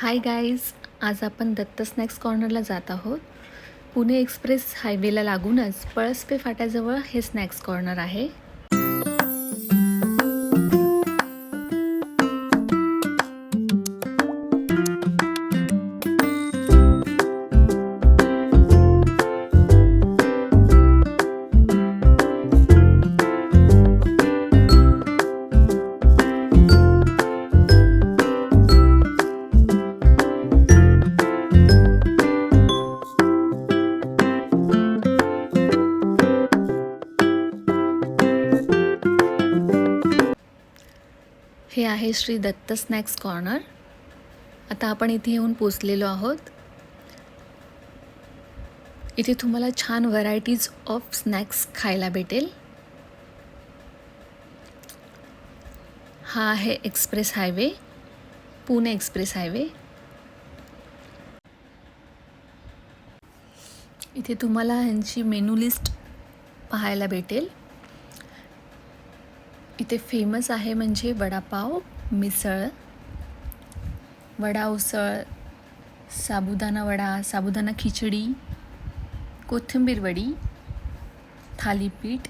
Hi guys आज आपण Datta snacks कॉर्नरला जात आहोत. पुणे एक्सप्रेस हायवेला लागूनच पळसपे फाट्याजवळ हे स्नॅक्स कॉर्नर आहे. हे आहे श्री दत्त स्नॅक्स कॉर्नर. आता आपण इथे येऊन पोचलेलो आहोत. इथे तुम्हाला छान व्हरायटीज ऑफ स्नॅक्स खायला भेटेल. हा आहे express highway Pune express highway. इथे तुम्हाला ह्यांची मेनू लिस्ट पाहायला भेटेल. इथे फेमस आहे म्हणजे वडापाव मिसळ वडा उसळ साबुदाणा वडा साबुदाणा खिचडी कोथिंबीर वडी थालीपीठ